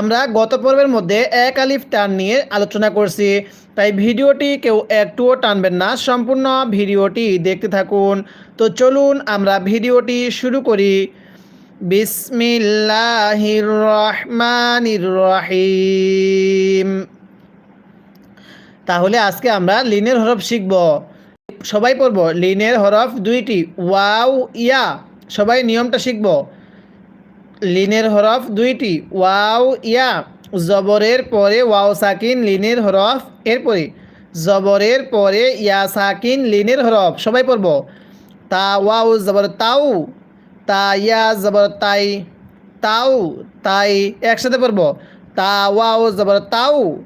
আমরা গত পর্বের মধ্যে এক আলিফ টান নিয়ে আলোচনা করছি। তাই ভিডিওটি কেউ একটুও টানবেন না, সম্পূর্ণ ভিডিওটি দেখতে থাকুন। তো চলুন আমরা ভিডিওটি শুরু করি। বিসমিল্লাহির রহমানির রহিম তাহলে আজকে আমরা লিনের হরফ শিখব। সবাই পড়ব। লিনের হরফ দুইটি। ওয়াও, ইয়া। সবাই নিয়মটা শিখব। লিনের হরফ দুইটি। ওয়াও, ইয়া। জবরের পরে ওয়াও সাকিন, লিনের হরফ এরপরে। জবরের পরে ইয়া সাকিন, লিনের হরফ। সবাই পড়ব। তা ওয়াও, জবর তাও। তা ইয়া, জবর তাই। তাও, তাই। একসাথে পড়ব। তা ওয়াও, জবর তাও।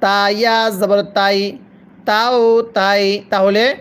তা ইয়া, জবর তাই। তাও, তাই। তাহলে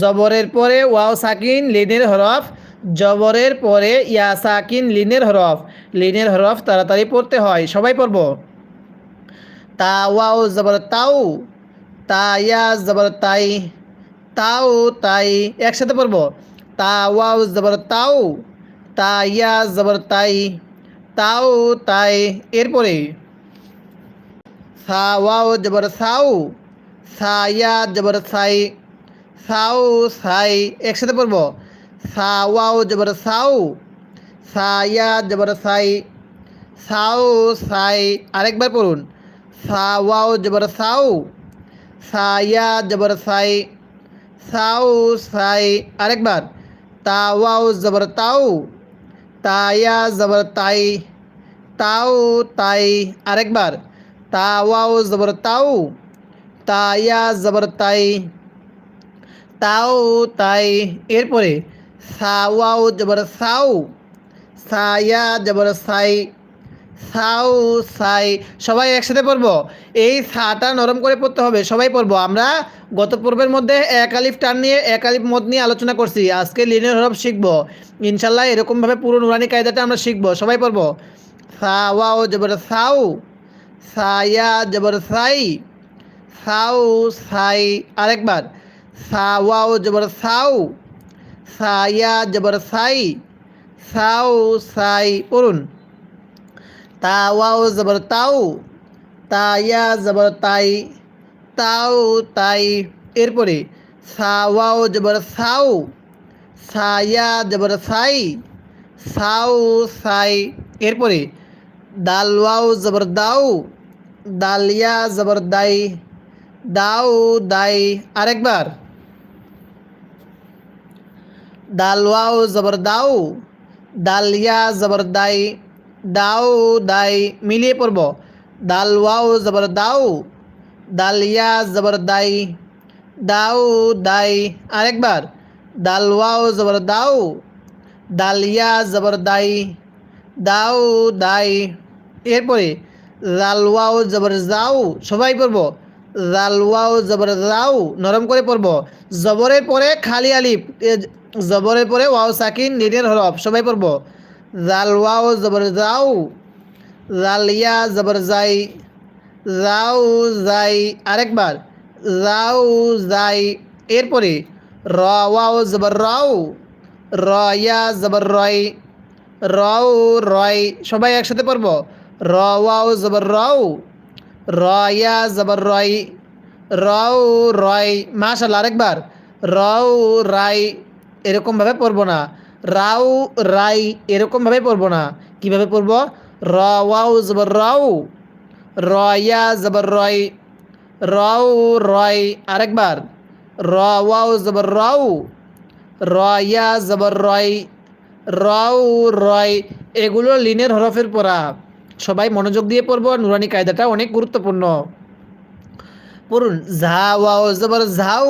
জবরের পরে ওয়াও সাকিন, লিনের হরফ জবরের পরে ইয়া সাকিন লিনের হরফ লিনের হরফ তাড়াতাড়ি পড়তে হয়। সবাই পড়ব। তা ওয়াও জবর তাও, তা ইয়া জবর তাই, তাও তাই, একসাথে পড়ব। তা ওয়াও জবর তাও, তা ইয়া জবর তাই, তাও তাই, এরপরে সা ওয়াও জবর সাউ সা ইয়া জবর সাই সাউ সাই, একসাথে পড়ব। সা ওয়াও জবর সাউ সা ইয়া জবর সাই। সাউ সাই। আরেকবার পড়ুন। সা ওয়াও জবর সাউ সা ইয়া জবর সাই। সাউ সাই। আরেকবার। তা ওয়াও জবর তাও। তাইয়া জবর তাই। তাও, তাই। আরেকবার। তা ওয়াও জবর তাও। তাইয়া জবর তাই। তাও, তাই। এরপরে সা ওয়াও জবর সাউ। সা ইয়া জবর সাই। সাউ, সাই। সবাই একসাথে পড়ব। এই সাটা নরম করে পড়তে হবে। সবাই পড়ব। আমরা গত পর্বের মধ্যে এক আলিফ টান নিয়ে এক আলিফ মদ নিয়ে আলোচনা করছি। আজকে লিনের হরফ শিখব। ইনশাল্লাহ এরকমভাবে পুরো নুরানি কায়দাটা আমরা শিখব। সবাই পড়ব। সা ওয়াও জবর সাউ। সায়া, জবর সাই। সাউ, সাই। আরেকবার। সা ওয়াও জবর সাউ। সায়া জবর সাই সাউ সাই পড়ুন তা ওয়াও জবর তাও তা ইয়া জবর তাই, তাও তাই। এরপরে সা ওয়াও জবর সাউ সা ইয়া জবর সাই সাউ সাই। এরপরে দাল ওয়াও জবর দাও দাল ইয়া জবর দাই, দাও দাই। আরেকবার। দাল ওয়াও জবর দাও দাল ইয়া জবর দাই দাও দাই মিলিয়ে পড়ব দাল ওয়াও জবর দাও দাল ইয়া জবর দাই দাও দাই আরেকবার দাল ওয়াও জবর দাও দাল ইয়া জবর দাই দাও দাই এরপরে জাল ওয়াও জবর যাও সবাই পড়ব। জাল ওয়াও জবর যাও নরম করে পড়ব। জবরের পরে খালি আলিফ, এ জবরের পরে ওয়াও সাকিন নিনের হরফ সবাই পড়ব জাল ওয়াও জবর যাও জাল ইয়া জবর যাই যাও যাই আরেকবার যাও যাই এরপরে র ওয়াও জবর রাও র ইয়া জবর রয় রও রয় সবাই একসাথে পড়ব র ওয়াও জবর রও র ইয়া জবর রয় রও রয় মাশাল্লাহ, আরেকবার রও রাই এরকমভাবে পড়ব না। রাউ, রাই এরকমভাবে পড়ব না। কীভাবে পড়ব? র ওয়াও জবর রাউ র ইয়া জবর রয় রও রয় আরেকবার। র ওয়াও জবর রাউ র ইয়া জবর রয় রও রয় এগুলো লিনের হরফের পড়া। সবাই মনোযোগ দিয়ে পড়ব, নুরানি কায়দাটা অনেক গুরুত্বপূর্ণ। পড়ুন, ঝা, ওয়াও জবর ঝাউ,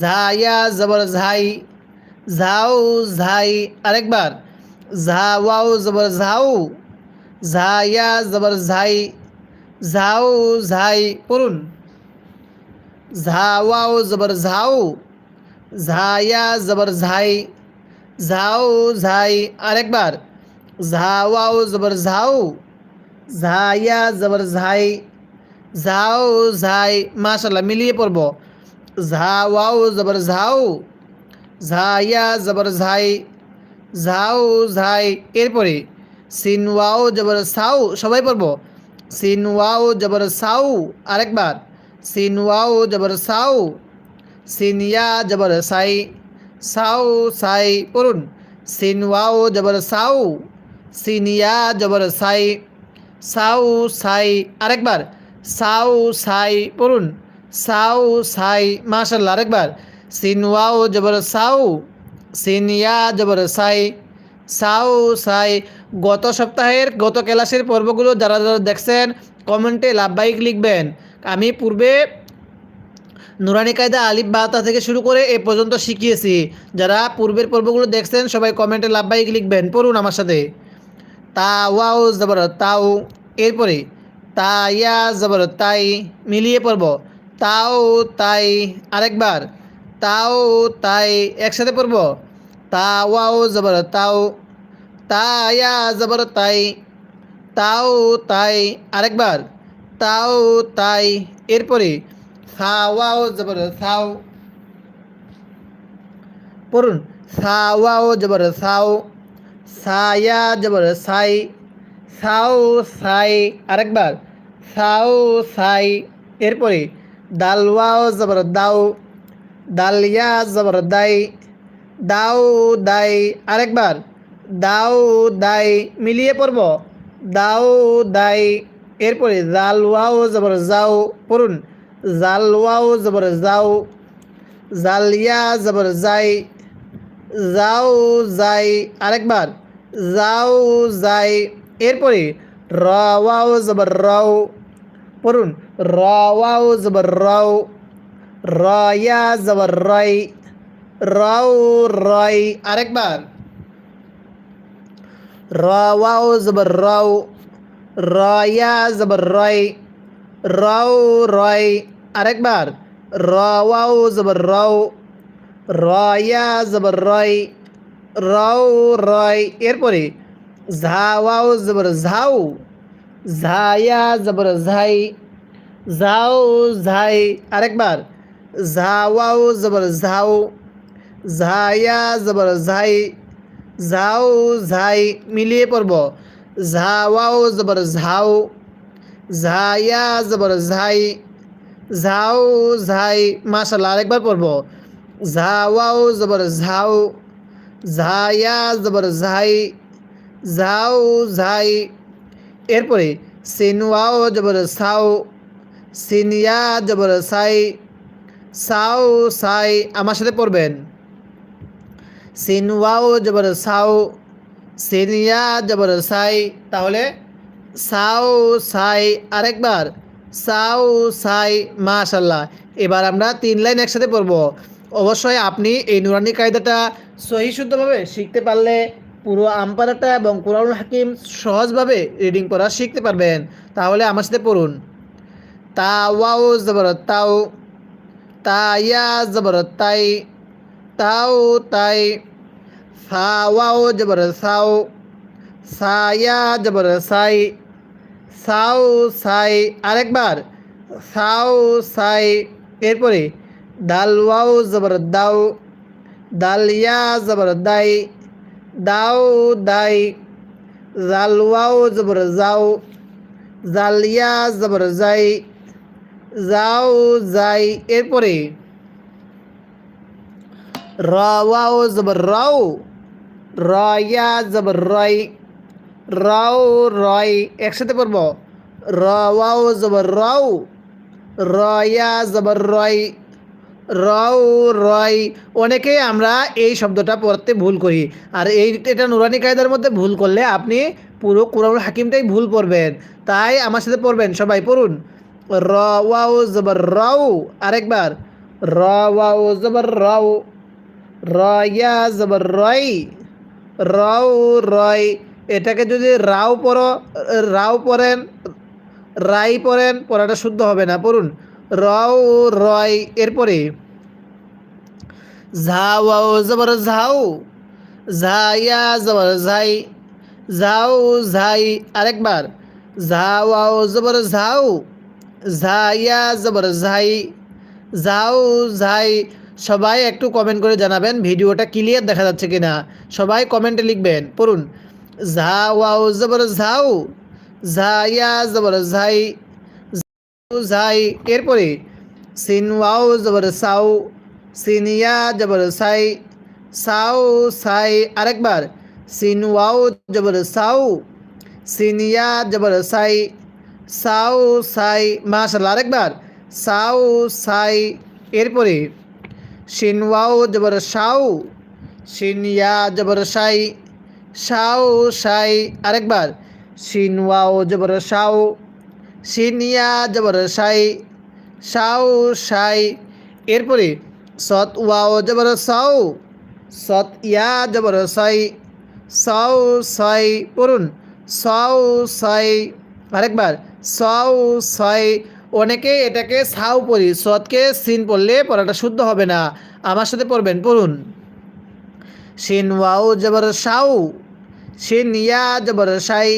ঝায়া জবর ঝাই ঝাউ ঝাই আরেকবার ঝা ওয়াও জবর ঝাউ ঝায়া জবর ঝাই ঝাউ ঝাই পড়ুন ঝা ওয়াও জবর ঝাউ ঝায়া জবর ঝাই ঝাউ ঝাই আরেকবার ঝা ওয়াও জবর ঝাউ ঝায়া জবর ঝাই ঝাউ ঝাই মাশাল্লাহ মিলিয়ে পড়ব ঝা ওয়াও জবর ঝাউ ঝায়া জবর ঝাই, ঝাউ ঝাই। এরপরে সিন ওয়াও, জবর সাউ, সবাই পড়ব। সিন ওয়াও, জবর সাউ, আরেকবার। সিন ওয়াও, জবর সাউ সিনিয়া জবর সাই, সাউ সাই, পড়ুন। সিন ওয়াও, জবর সাউ সিনিয়া জবর সাই, সাউ সাই, আরেকবার। সাউ সাই, পড়ুন। সাউ সাই, মাশাল্লাহ, আরেকবার। সিন ওয়াও জবর সাউ, সিনিয়া জবর সাই, সাউ সাই। গত সপ্তাহের গত ক্লাসের পর্বগুলো যারা যারা দেখছেন, কমেন্টে লাভবাহিক লিখবেন। আমি পূর্বে নুরানি কায়দা আলিফ বাতা থেকে শুরু করে এ পর্যন্ত শিখিয়েছি। যারা পূর্বের পর্বগুলো দেখছেন, সবাই কমেন্টে লাভবাহিক লিখবেন। পড়ুন আমার সাথে। তা ওয়াও জবর তাও, এরপরে তা ইয়া জবর তাই মিলিয়ে পড়ব। তাও তাই আরেকবার। তাও তাই, একসাথে পড়ব? তা জবর, তাও তা ইয়া জবর, তাই তাও তাই, আরেকবার, তাও তাই, এরপরে সাওয়াও জবর, সাও পড়ুন সাওয়াও জবর, সাও সায়া জবর, সাই, সাও সাই, আরেকবার, সাও সাই, এরপরে দালওয়াও জবর, দাও দালিয়া জবর দাই দাও দাই আরেকবার দাও দাই মিলিয়ে পড়ব দাও দাই এরপরে জালওয়াও জবর যাও পড়ুন জালওয়াও জবর যাও জালিয়া জবর যাই যাও যাই আরেকবার যাও যাই এরপরে রাও জবর রাও পড়ুন রাও জবর রাও রয়া জবর রয় রাও রয় আরেকবার। রাও জবর রাও, রয়া জবর রয় রাও রয় আরেকবার। রাও জবর রাও, রয়া জবর রয় রাও রয় এরপরে ঝাওয়াও জবর ঝাউ ঝায়া জবর ঝাই, ঝাও ঝাই, আরেকবার। ঝাওয়াও জবর ঝাউ ঝায়া জবর ঝাই ঝাউ ঝাই মিলিয়ে পড়ব ঝাওয়াও জবর ঝাউ ঝায়া জবর ঝাই ঝাউ ঝাই মাশাল্লাহ আরেকবার পড়ব ঝাওয়াও জবর ঝাউ ঝায়া জবর ঝাই ঝাউ ঝাই এরপরে সিনওয়াও জবর সাউ সিনিয়া জবর সাই সাউ সাই, আমার সাথে পড়বেন। সিনওয়াও জবর সাউ সিনিয়া জবর সাই, তাহলে সাউ সাই আরেকবার। সাউ সাই মাশাল্লাহ এবার আমরা তিন লাইন একসাথে পড়ব। অবশ্যই আপনি এই নুরানি কায়দাটা সহি শুদ্ধভাবে শিখতে পারলে পুরো আমপারাটা এবং কোরআনুল হাকিম সহজভাবে রিডিং পড়া শিখতে পারবেন। তাহলে আমার সাথে পড়ুন। তা ওয়াও জবর তাও তা ইয়া জবর তাই তাও তাই সা ওয়াও জবর সাও সায়া জবর সাই সাও সাই আরেকবার সাও সাই এরপরে দাল ওয়াও জবর দাও দালিয়া জবর দাই দাও দাই জালওয়াও জবর যাও জালিয়া জবর যাই যাও যাই। এরপরে রাও জবর রাও, রয়া জবর রয় রাও রয় একসাথে পড়ব। রাও জবর রাও, রয়া জবর রয় রাও রয় অনেকেই আমরা এই শব্দটা পড়তে ভুল করি। আর এই এটা নুরানি কায়দার মধ্যে ভুল করলে আপনি পুরো কোরআনুল হাকিমটাই ভুল পড়বেন। তাই আমার সাথে পড়বেন। সবাই পড়ুন। র ওয়াও জবর রাও আরেকবার র ওয়াও জবর রাও রয়া জবর রয় রাও রয় এটাকে যদি রাও পড়ো, রাও পড়েন, রাই পড়েন, পড়াটা শুদ্ধ হবে না। পড়ুন, রাও রয় এরপরে ঝাওয়াও জবর ঝাউ ঝায়া জবর ঝাই ঝাউ, ঝাই। আরেকবার ঝাওয়াও জবর ঝাউ ঝাইয়া জবর ঝাই, ঝাউ, ঝাই, সবাই একটু কমেন্ট করে জানাবেন ভিডিওটা ক্লিয়ার দেখা যাচ্ছে কিনা। সবাই কমেন্টে লিখবেন, পড়ুন। ঝা ওয়াও জবর ঝাউ ঝা ইয়া, জবর ঝাই ঝাই, এরপরে সিন ওয়াও জবর সাউ সিনিয়া জবর সাই, সাউ, সাই, আরেকবার, সিন ওয়াও জবর সাউ সিনিয়া জবর সাই সাউ সাই মাশাল্লাহ আরেকবার। সাউ সাই, এরপরে শিন ওয়াও জবর সাউ শিনিয়া জবর সাই সাউ সাই, আরেকবার। শিন ওয়াও জবর সাউ শিনিয়া জবর সাই সাউ সাই, এরপরে সত ওয়াও জবর সাউ সত ইয়া জবর সাই সাউ সাই, পড়ুন। সাউ সাই, আরেকবার। সাই অনেকে এটাকে সাউ পড়ি, সৎকে সিন পড়লে পড়াটা শুদ্ধ হবে না। আমার সাথে পড়বেন, পড়ুন। সিন ওয়াও জবর সাউ শিন ইয়া জবর সাই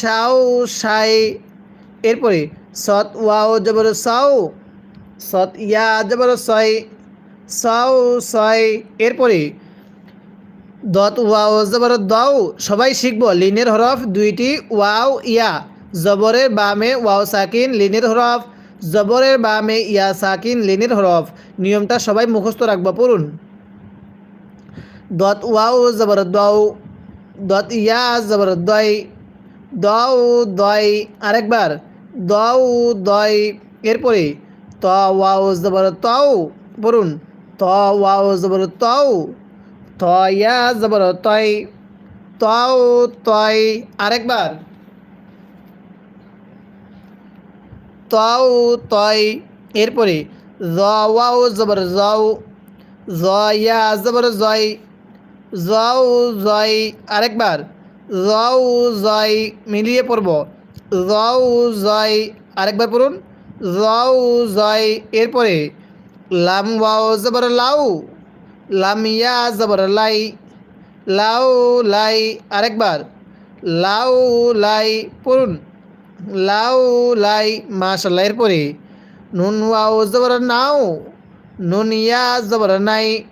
সাউ সাই। এরপরে সৎ ওয়াও জবর সাউ সৎ ইয়া জবর সয় সাউ সয়। এরপরে দত ওয়াও জবর দাও, সবাই শিখব। লিনের হরফ দুইটি ওয়াও, ইয়া। জবরের বামে ওয়াও সাকিন লিনের হরফ জবরের বামে ইয়া সাকিন লিনের হরফ নিয়মটা সবাই মুখস্থ রাখব পড়ুন দত ওয়াও জবর দাও দত ইয়া জবর দয় দাও দয় আরেকবার দাও দয় এরপরে ত ওয়াও জবর তাও পড়ুন ত ওয়াও জবর তাও ত ইয়া জবর তয় তাও তয় আরেকবার। তাও তয় এরপরে জ ওয়াও জবর যাও। জ ইয়া, জবর জয় যাও জয় আরেকবার, যাও জয় মিলিয়ে পড়ব। যাও জয় আরেকবার পড়ুন। যাও জয় এরপরে, লাম, ওয়াও, জবর, লাউ। লাম, ইয়া, জবর, লাই। লাউ, লাই। আরেকবার, লাউ, লাই। পড়ুন। লাউ, লাই মাশাল্লাহ এরপরে নুন, ওয়াও, জবর, নাও। নুন, ইয়া, জবর, নাই।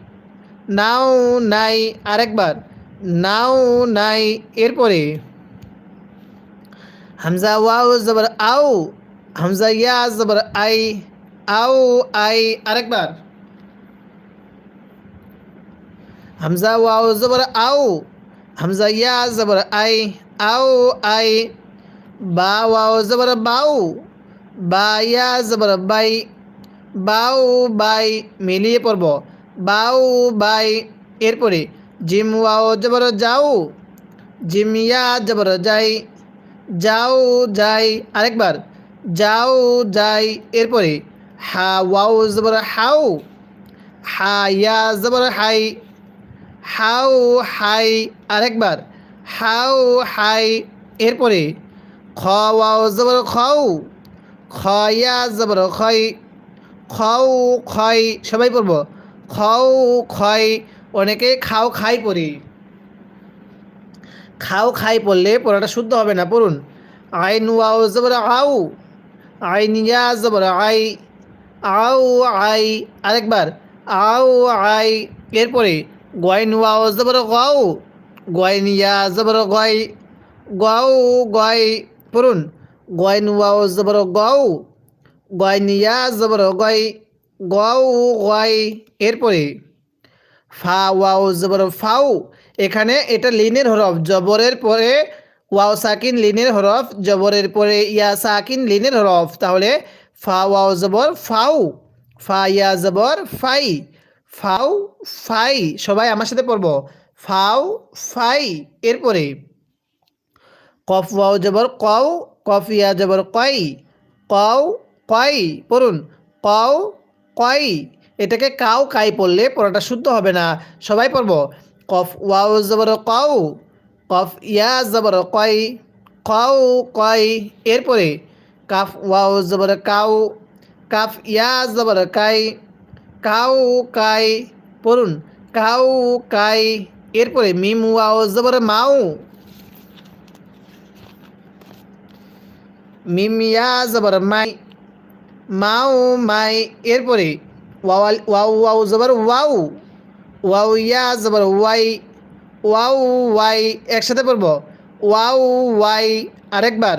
নাও, নাই, আরেকবার। নাও, নাই এরপরে হামজা, ওয়াও, জবর, আও। হামজা, ইয়া, জবর, আই। আও, আই, আরেকবার। হামজা, ওয়াও, জবর, আও। হামজা, ইয়া, জবর, আই। আও, আই বা ওয়াও জবর বাউ বা ইয়া, জবর বাই। বাউ বাই, মিলিয়ে পড়ব। বাউ বাই, এরপরে জিম, ওয়াও, জবর, যাও। জিম, ইয়া, জবর, যাই। যাও, যাই, আরেকবার। যাও, যাই, এরপরে হা, ওয়াও, জবর হাউ হা, ইয়া, জবর, হাই। হাউ হাই, আরেকবার। হাউ হাই, এরপরে খ জবর খাও খ ইয়া জবর খয় খাও খয় সবাই পড়ব, খাও খয় অনেকে খাও খাই পড়ি। খাও খাই পড়লে পড়াটা শুদ্ধ হবে না, পড়ুন। আইন ওয়াও জবর আউ আইন ইয়া জবর আই আউ আই, আরেকবার আউ আই, এরপরে গয়ন ওয়াও জবর গাও গয়ন ইয়া জবর গয় গাও গয় পড়ুন। গয়ন ওয়াও জবর গাও গয়ন ইয়া জবর গয় গাও, গয়। এরপরে ফা ওয়াও জবর ফাউ এখানে এটা লিনের হরফ, জবরের পরে ওয়াও সাকিন লিনের হরফ, জবরের পরে ইয়া সাকিন লিনের হরফ। তাহলে ফা, ওয়াও জবর ফাউ ফা, ইয়া জবর ফাই ফাউ ফাই। সবাই আমার সাথে পড়ব। ফাউ ফাই। এরপরে কফ ওয়াও জবর কও, কফ ইয়া জবর কই, কও, কই, পড়ুন, কও, কই, এটাকে কাউ কাই পড়লে পড়াটা শুদ্ধ হবে না। সবাই পড়ব, কফ ওয়াও জবর কও, কফ ইয়া জবর কই, কও, কই, এরপরে কাফ ওয়াও জবর কাউ কাফ ইয়া জবর কাই কাউ কাই, পড়ুন কাউ কাই, এরপরে মিম ওয়াও জবর মাউ মিম ইয়া জবর মাই, মাউ মাই, এরপরে ওয়াও ওয়াও ওয়াও জবর ওয়াউ ওয়াও ইয়া জবর ওয়াই ওয়াও ওয়াই, একসাথে পড়ব ওয়াও ওয়াই আরেকবার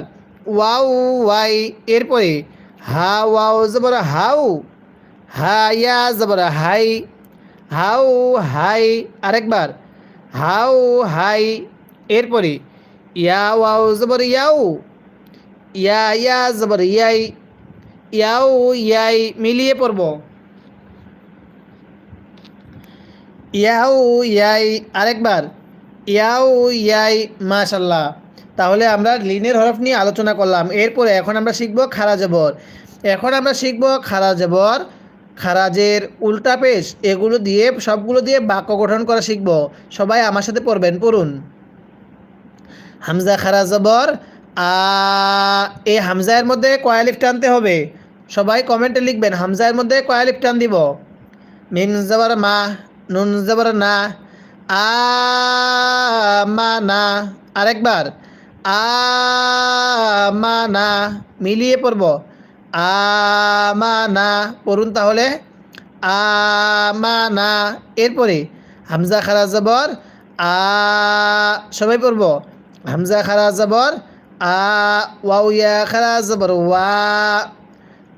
ওয়াও ওয়াই, এরপরে হা ওয়াও জবর হাউ, হা ইয়া জবর হাই, হাউ হাই আরেকবার, হাউ হাই, এরপরে ইয়া ওয়াও জবর ইয়াউ ইয়া ইয়া, জবর, ইয়াই, ইয়াও, ইয়াই, মিলিয়ে পড়ব। ইয়াউ ইয়াই, আরেকবার। ইয়াও, ইয়াই, মাশাল্লাহ। তাহলে আমরা লিনের হরফ নিয়ে আলোচনা করলাম। এরপরে এখন আমরা শিখব খারা জবর। এখন আমরা শিখব খারা জবর, খারাজের উল্টা পেশ, এগুলো দিয়ে, সবগুলো দিয়ে বাক্য গঠন করা শিখব। সবাই আমার সাথে পড়বেন, পড়ুন। হামজা খারা জবর এই হামজায়ের মধ্যে কয়ালিফ টানতে হবে। সবাই কমেন্টে লিখবেন, হামজায়ের মধ্যে কয়ালিফ টান দিব। মিম জবর মা, নুন জবর না, আ, মা না, আরেকবার, আ, মা না, মিলিয়ে পড়ব। আ, মা না পড়ুন তাহলে, আ, মা না, এরপরে হামজা খারা জবর, আ, সবাই পড়ব। হামজা খারা জবর আ ওয়াও ইয়া খারা জবর ওয়া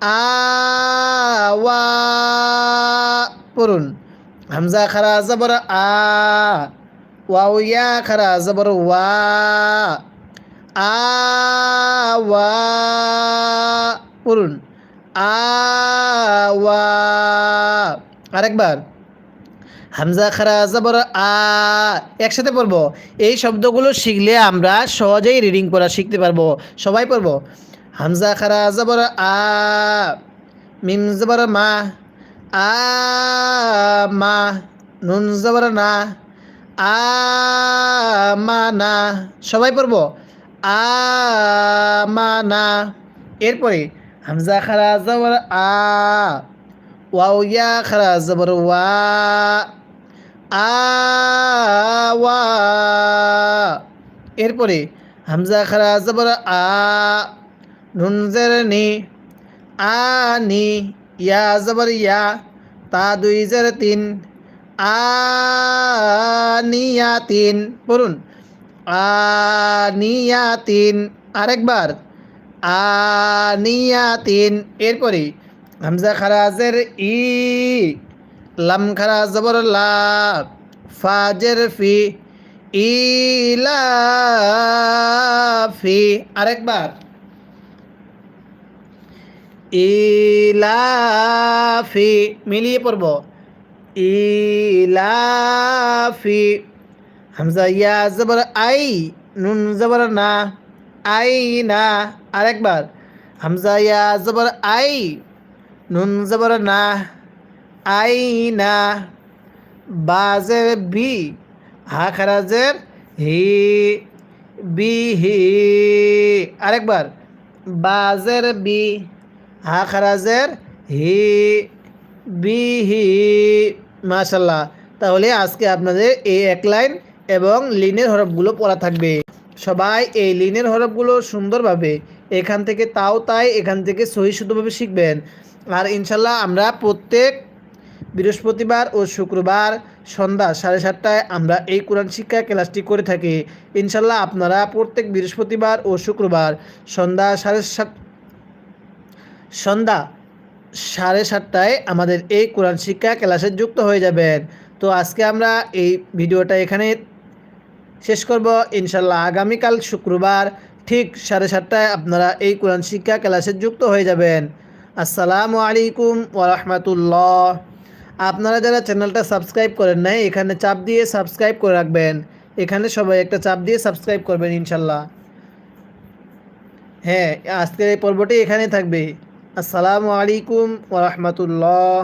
আ ওয়া পড়ুন হামজা খারা জবর আ ওয়াও ইয়া খারা জবর ওয়া আ ওয়া পড়ুন আ ওয়া আরেকবার হামজা খারা জবর আ, একসাথে পড়ব। এই শব্দগুলো শিখলে আমরা সহজেই রিডিং পড়া শিখতে পারব। সবাই পড়ব। হামজা খারা জবর আ, মিম জবর মা, আ, মা, নুন জবর না, আ, মা, না, সবাই পড়ব। আ, মা, না, এরপরে হামজা খারা জবর আ, ওয়াও ইয়া খারা জবর ওয়া আ ওয়া এরপরে হামজা খারা জবর আ নুন জের নি আ নি ইয়া জবর ইয়া তা দুই জের তিন আ নিয়া তিন পড়ুন আ নিয়া তিন আরেকবার আ নিয়া তিন এরপরে হামজা খারাজের ই লাম খারা জবর লা, ফাজের ফি ইলা ফি আরেকবার। ইলাফি, মিলিয়ে পড়ব। ইলাফি। হামজা ইয়া জবর আই, নুন জবর না, আই না। আরেকবার। হামজা ইয়া জবর আই, নুন জবর না। আই না বাজের বি হা খারাজের হি বি হি আরেকবার, বাজের বি হা খারাজের হি বি হি মাশাল্লাহ তাহলে আজকে আপনাদের এই এক লাইন এবং লিনের হরফগুলো পড়া থাকবে। সবাই এই লিনের হরফগুলো সুন্দরভাবে এখান থেকে তাও তাই এখান থেকে সহি শুদ্ধভাবে শিখবেন। আর ইনশাল্লাহ আমরা প্রত্যেক বৃহস্পতিবার ও শুক্রবার সন্ধ্যা সাড়ে সাতটায় আমরা এই কোরআন শিক্ষা ক্লাসটি করে থাকি। ইনশাল্লাহ আপনারা প্রত্যেক বৃহস্পতিবার ও শুক্রবার সন্ধ্যা সাড়ে সাত সন্ধ্যা সাড়ে সাতটায় আমাদের এই কোরআন শিক্ষা ক্লাসে যুক্ত হয়ে যাবেন। তো আজকে আমরা এই ভিডিওটা এখানে শেষ করব। ইনশাল্লাহ আগামীকাল শুক্রবার ঠিক সাড়ে সাতটায় আপনারা এই কোরআন শিক্ষা ক্লাসে যুক্ত হয়ে যাবেন। আসসালামু আলাইকুম ওরহমতুল্লাহ আপনারা যারা চ্যানেলটা সাবস্ক্রাইব করেন নাই, এখানে চাপ দিয়ে সাবস্ক্রাইব করে রাখবেন। এখানে সবাই একটা চাপ দিয়ে সাবস্ক্রাইব করবেন, ইনশাল্লাহ। হ্যাঁ আজকের এই পর্বটি এখানে থাকবে। আসসালামু আলাইকুম ওরহমতুল্লাহ